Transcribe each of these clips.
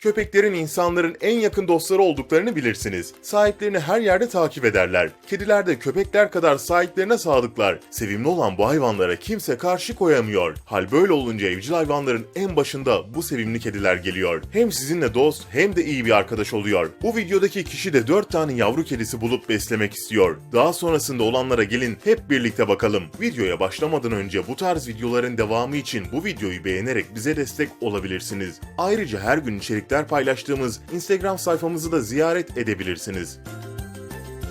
Köpeklerin insanların en yakın dostları olduklarını bilirsiniz. Sahiplerini her yerde takip ederler. Kediler de köpekler kadar sahiplerine sadıklar. Sevimli olan bu hayvanlara kimse karşı koyamıyor. Hal böyle olunca evcil hayvanların en başında bu sevimli kediler geliyor. Hem sizinle dost hem de iyi bir arkadaş oluyor. Bu videodaki kişi de 4 tane yavru kedisi bulup beslemek istiyor. Daha sonrasında olanlara gelin hep birlikte bakalım. Videoya başlamadan önce bu tarz videoların devamı için bu videoyu beğenerek bize destek olabilirsiniz. Ayrıca her gün içerikler paylaştığımız Instagram sayfamızı da ziyaret edebilirsiniz.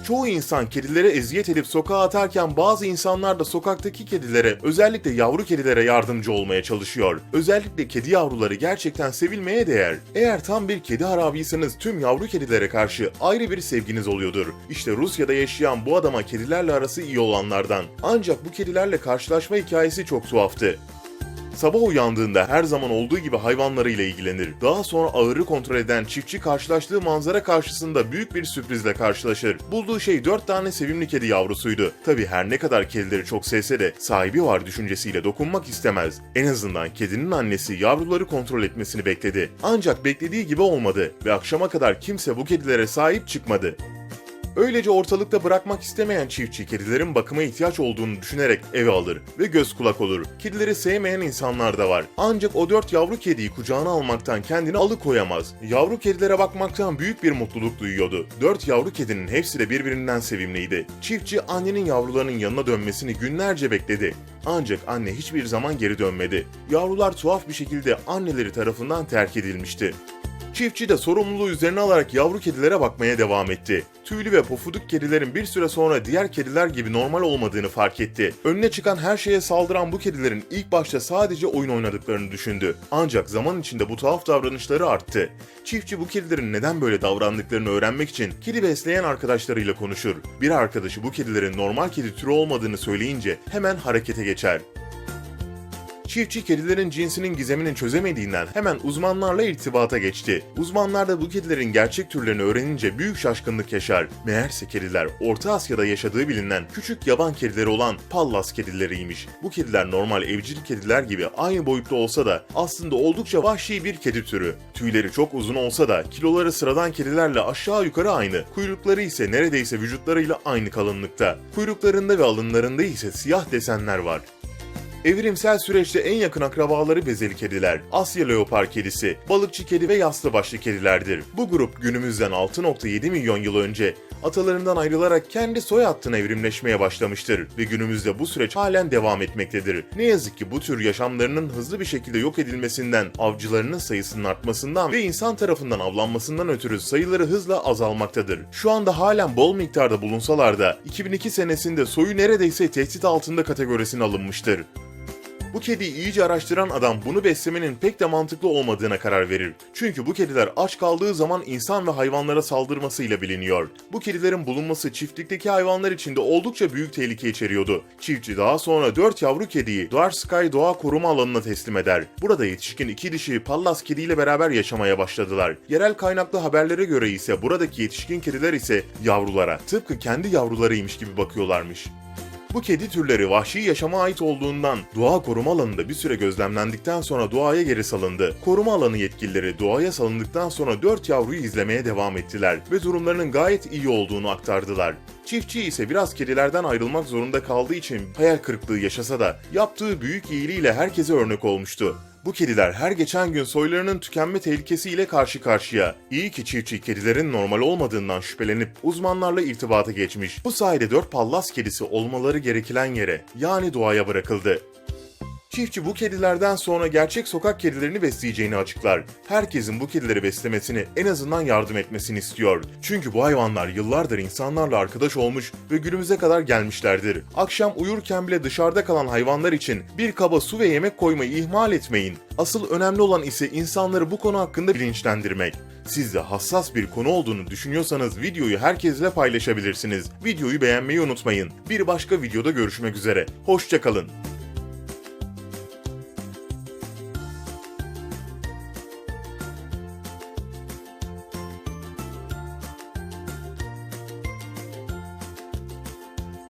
Çoğu insan kedilere eziyet edip sokağa atarken bazı insanlar da sokaktaki kedilere, özellikle yavru kedilere yardımcı olmaya çalışıyor. Özellikle kedi yavruları gerçekten sevilmeye değer. Eğer tam bir kedi harabiysanız tüm yavru kedilere karşı ayrı bir sevginiz oluyordur. İşte Rusya'da yaşayan bu adama kedilerle arası iyi olanlardan. Ancak bu kedilerle karşılaşma hikayesi çok tuhaftı. Sabah uyandığında her zaman olduğu gibi hayvanlarıyla ilgilenir. Daha sonra ağırı kontrol eden çiftçi karşılaştığı manzara karşısında büyük bir sürprizle karşılaşır. Bulduğu şey 4 tane sevimli kedi yavrusuydu. Tabi her ne kadar kedileri çok sevse de sahibi var düşüncesiyle dokunmak istemez. En azından kedinin annesi yavruları kontrol etmesini bekledi. Ancak beklediği gibi olmadı ve akşama kadar kimse bu kedilere sahip çıkmadı. Öylece ortalıkta bırakmak istemeyen çiftçi kedilerin bakıma ihtiyaç olduğunu düşünerek eve alır ve göz kulak olur. Kedileri sevmeyen insanlar da var. Ancak o dört yavru kediyi kucağına almaktan kendini alıkoyamaz. Yavru kedilere bakmaktan büyük bir mutluluk duyuyordu. Dört yavru kedinin hepsi de birbirinden sevimliydi. Çiftçi annenin yavrularının yanına dönmesini günlerce bekledi. Ancak anne hiçbir zaman geri dönmedi. Yavrular tuhaf bir şekilde anneleri tarafından terk edilmişti. Çiftçi de sorumluluğu üzerine alarak yavru kedilere bakmaya devam etti. Tüylü ve pofuduk kedilerin bir süre sonra diğer kediler gibi normal olmadığını fark etti. Önüne çıkan her şeye saldıran bu kedilerin ilk başta sadece oyun oynadıklarını düşündü. Ancak zaman içinde bu tuhaf davranışları arttı. Çiftçi bu kedilerin neden böyle davrandıklarını öğrenmek için kedi besleyen arkadaşlarıyla konuşur. Bir arkadaşı bu kedilerin normal kedi türü olmadığını söyleyince hemen harekete geçer. Çiftçi kedilerin cinsinin gizemini çözemediğinden hemen uzmanlarla irtibata geçti. Uzmanlar da bu kedilerin gerçek türlerini öğrenince büyük şaşkınlık yaşar. Meğerse kediler Orta Asya'da yaşadığı bilinen küçük yaban kedileri olan Pallas kedileriymiş. Bu kediler normal evcil kediler gibi aynı boyutta olsa da aslında oldukça vahşi bir kedi türü. Tüyleri çok uzun olsa da kiloları sıradan kedilerle aşağı yukarı aynı. Kuyrukları ise neredeyse vücutlarıyla aynı kalınlıkta. Kuyruklarında ve alınlarında ise siyah desenler var. Evrimsel süreçte en yakın akrabaları bezeli kediler, Asya leopar kedisi, balıkçı kedi ve yassı başlı kedilerdir. Bu grup günümüzden 6.7 milyon yıl önce atalarından ayrılarak kendi soy hattına evrimleşmeye başlamıştır ve günümüzde bu süreç halen devam etmektedir. Ne yazık ki bu tür yaşamlarının hızlı bir şekilde yok edilmesinden, avcılarının sayısının artmasından ve insan tarafından avlanmasından ötürü sayıları hızla azalmaktadır. Şu anda halen bol miktarda bulunsalar da 2002 senesinde soyu neredeyse tehdit altında kategorisine alınmıştır. Bu kediyi iyice araştıran adam bunu beslemenin pek de mantıklı olmadığına karar verir. Çünkü bu kediler aç kaldığı zaman insan ve hayvanlara saldırmasıyla biliniyor. Bu kedilerin bulunması çiftlikteki hayvanlar için de oldukça büyük tehlike içeriyordu. Çiftçi daha sonra 4 yavru kediyi Dark Sky Doğa Koruma Alanı'na teslim eder. Burada yetişkin iki dişi Pallas kediyle beraber yaşamaya başladılar. Yerel kaynaklı haberlere göre ise buradaki yetişkin kediler ise yavrulara tıpkı kendi yavrularıymış gibi bakıyorlarmış. Bu kedi türleri vahşi yaşama ait olduğundan doğa koruma alanında bir süre gözlemlendikten sonra doğaya geri salındı. Koruma alanı yetkilileri doğaya salındıktan sonra 4 yavruyu izlemeye devam ettiler ve durumlarının gayet iyi olduğunu aktardılar. Çiftçi ise biraz kedilerden ayrılmak zorunda kaldığı için hayal kırıklığı yaşasa da yaptığı büyük iyiliğiyle herkese örnek olmuştu. Bu kediler her geçen gün soylarının tükenme tehlikesiyle karşı karşıya. İyi ki çiftçi kedilerin normal olmadığından şüphelenip uzmanlarla irtibata geçmiş. Bu sayede 4 pallas kedisi olmaları gereken yere yani doğaya bırakıldı. Çiftçi bu kedilerden sonra gerçek sokak kedilerini besleyeceğini açıklar. Herkesin bu kedileri beslemesini, en azından yardım etmesini istiyor. Çünkü bu hayvanlar yıllardır insanlarla arkadaş olmuş ve günümüze kadar gelmişlerdir. Akşam uyurken bile dışarıda kalan hayvanlar için bir kaba su ve yemek koymayı ihmal etmeyin. Asıl önemli olan ise insanları bu konu hakkında bilinçlendirmek. Siz de hassas bir konu olduğunu düşünüyorsanız videoyu herkesle paylaşabilirsiniz. Videoyu beğenmeyi unutmayın. Bir başka videoda görüşmek üzere. Hoşçakalın.